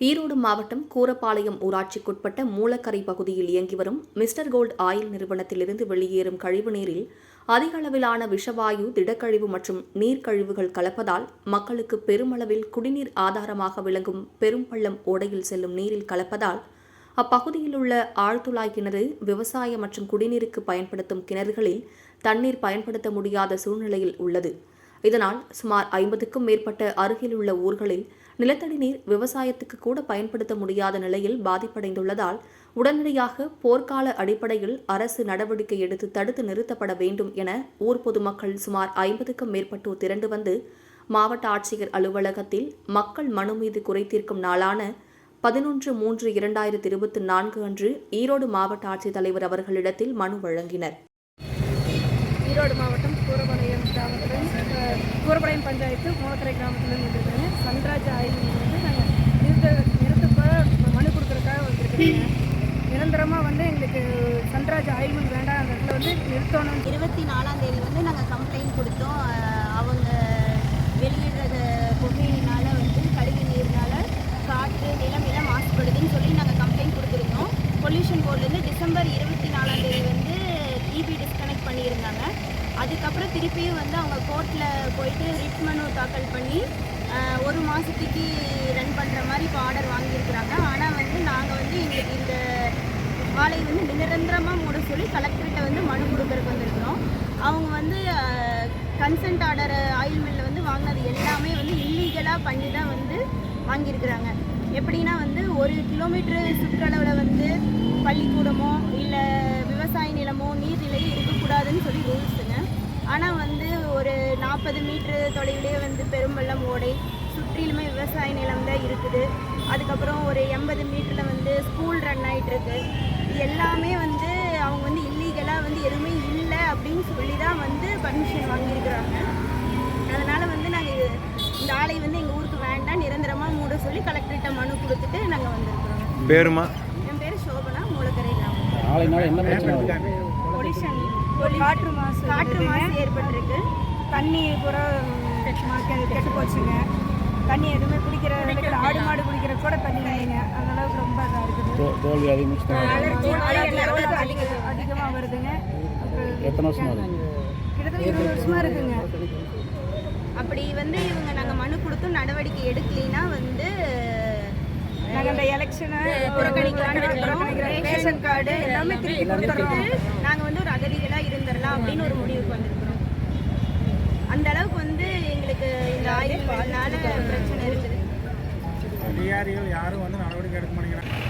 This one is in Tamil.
ஈரோடு மாவட்டம் கூரப்பாளையம் ஊராட்சிக்குட்பட்ட மூலக்கரை பகுதியில் இயங்கி வரும் மிஸ்டர் கோல்ட் ஆயில் நிறுவனத்திலிருந்து வெளியேறும் கழிவுநீரில் அதிக அளவிலான விஷவாயு திடக்கழிவு மற்றும் நீர்க்கழிவுகள் கலப்பதால் மக்களுக்கு பெருமளவில் குடிநீர் ஆதாரமாக விளங்கும் பெரும்பள்ளம் ஓடையில் செல்லும் நீரில் கலப்பதால் அப்பகுதியில் உள்ள ஆழ்துளாய் கிணறு விவசாய மற்றும் குடிநீருக்கு பயன்படுத்தும் கிணறுகளில் தண்ணீர் பயன்படுத்த முடியாத சூழ்நிலையில் உள்ளது. இதனால் சுமார் ஐம்பதுக்கும் மேற்பட்ட அருகிலுள்ள ஊர்களில் நிலத்தடி நீர் விவசாயத்துக்கு கூட பயன்படுத்த முடியாத நிலையில் பாதிப்படைந்துள்ளதால் உடனடியாக போர்க்கால அடிப்படையில் அரசு நடவடிக்கை எடுத்து தடுத்து நிறுத்தப்பட வேண்டும் என ஊர் பொதுமக்கள் சுமார் ஐம்பதுக்கும் மேற்பட்டோர் திரண்டு வந்து மாவட்ட ஆட்சியர் அலுவலகத்தில் மக்கள் மனு மீது குறைதீர்க்கும் நாளான பதினொன்று மூன்று இரண்டாயிரத்தி இருபத்தி நான்கு அன்று ஈரோடு மாவட்ட ஆட்சித்தலைவர் அவர்களிடத்தில் மனு வழங்கினர். ஈரோடு மாவட்டம் கூரபாளையம் கிராமத்தில் கூரபாளையம் பஞ்சாயத்து மூலக்கரை கிராமத்தில் வந்துருக்குறேங்க சன்ராஜ் ஆய்வு வந்து நாங்கள் நிறுத்த நிறுத்தப்போ மனு கொடுக்குறதுக்காக வந்திருக்கிறேங்க. நிரந்தரமாக வந்து எங்களுக்கு சன்ராஜ் ஆய்வு வேண்டாம் அந்த இடத்துல வந்து நிறுத்தணும். இருபத்தி நாலாம் தேதி வந்து நாங்கள் கம்ப்ளைண்ட் கொடுத்தோம். அவங்க வெளியிடுற புகையினால் வந்து கழிவு நீர்னால காற்று நிலம் எல்லாம் மாசுபடுதுன்னு சொல்லி நாங்கள் கம்ப்ளைண்ட் கொடுத்துருந்தோம். பொல்யூஷன் போர்ட்லேருந்து டிசம்பர் இருபத்தி நாலாம் தேதி வந்து பண்ணியிருந்தாங்க. அதுக்கப்புறம் திருப்பியும் வந்து அவங்க கோர்ட்டில் போயிட்டு ரிட் மனு தாக்கல் பண்ணி ஒரு மாதத்துக்கு ரன் பண்ணுற மாதிரி இப்போ ஆர்டர் வாங்கியிருக்கிறாங்க. ஆனால் வந்து நாங்கள் வந்து எங்களுக்கு இந்த ஆலை வந்து நிரந்தரமாக மூட சொல்லி கலெக்டர்கிட்ட வந்து மனு கொடுக்கறதுக்கு வந்திருக்கிறோம். அவங்க வந்து கன்சென்ட் ஆர்டர் ஆயில் மில்லில் வந்து வாங்கினது எல்லாமே வந்து இல்லீகலாக பண்ணி தான் வந்து வாங்கியிருக்கிறாங்க. எப்படின்னா வந்து ஒரு கிலோமீட்டர் சுற்றளவில் வந்து பள்ளிக்கூடமோ நிலமோ நீர்நிலையோ இருக்கக்கூடாதுன்னு சொல்லி ரூல்ஸுங்க. ஆனால் வந்து ஒரு நாற்பது மீட்ரு தொலைவிலே வந்து பெரும்பள்ளம் ஓடை சுற்றிலுமே விவசாய நிலம் தான் இருக்குது. அதுக்கப்புறம் ஒரு எண்பது மீட்டரில் வந்து ஸ்கூல் ரன் ஆகிட்டு இருக்கு இது எல்லாமே வந்து அவங்க வந்து இல்லீகலாக வந்து எதுவுமே இல்லை அப்படின்னு சொல்லி தான் வந்து பர்மிஷன் வாங்கியிருக்கிறாங்க. அதனால் வந்து நாங்கள் இந்த ஆலை வந்து எங்கள் ஊருக்கு வேண்டாம் நிரந்தரமாக மூட சொல்லி கலெக்டர்கிட்ட மனு கொடுத்துட்டு நாங்கள் வந்திருக்கிறோம். பேருமா? என் பேர் சோபனா மூலக்கரை கிராமம். என்ன பிரச்சனை காற்று மாசு காற்று மாசு ஏற்பட்டிருக்கு. தண்ணி பூரா கெட்டு போச்சுங்க. தண்ணி எதுவுமே குடிக்கிற ஆடு மாடு குடிக்கிற கூட தண்ணி இல்லைங்க. அந்த அளவுக்கு ரொம்ப இதாக இருக்குது. அதிகமாக வருதுங்க. எத்தனை வருஷம் கிட்டத்தட்ட இருபது வருஷமா இருக்குங்க. அப்படி வந்து இவங்க நாங்கள் மனு கொடுத்தும் நடவடிக்கை எடுக்கலைன்னா வந்து நாங்கள் இந்த எலெக்ஷனை புறக்கணிக்கலாம்னு இருக்கிறோம் ரேஷன் கார்டு எல்லாமே திருப்பி கொடுத்துட்றோம் நாங்கள் வந்து ஒரு அகதிகளாக இருந்துடலாம் அப்படின்னு ஒரு முடிவுக்கு வந்திருக்கிறோம். அந்த அளவுக்கு வந்து எங்களுக்கு இந்த ஆய்வுனால பிரச்சனை இருக்குது. அதிகாரிகள் யாரும் வந்து நடவடிக்கை எடுக்க மாட்டேங்கிறாங்க.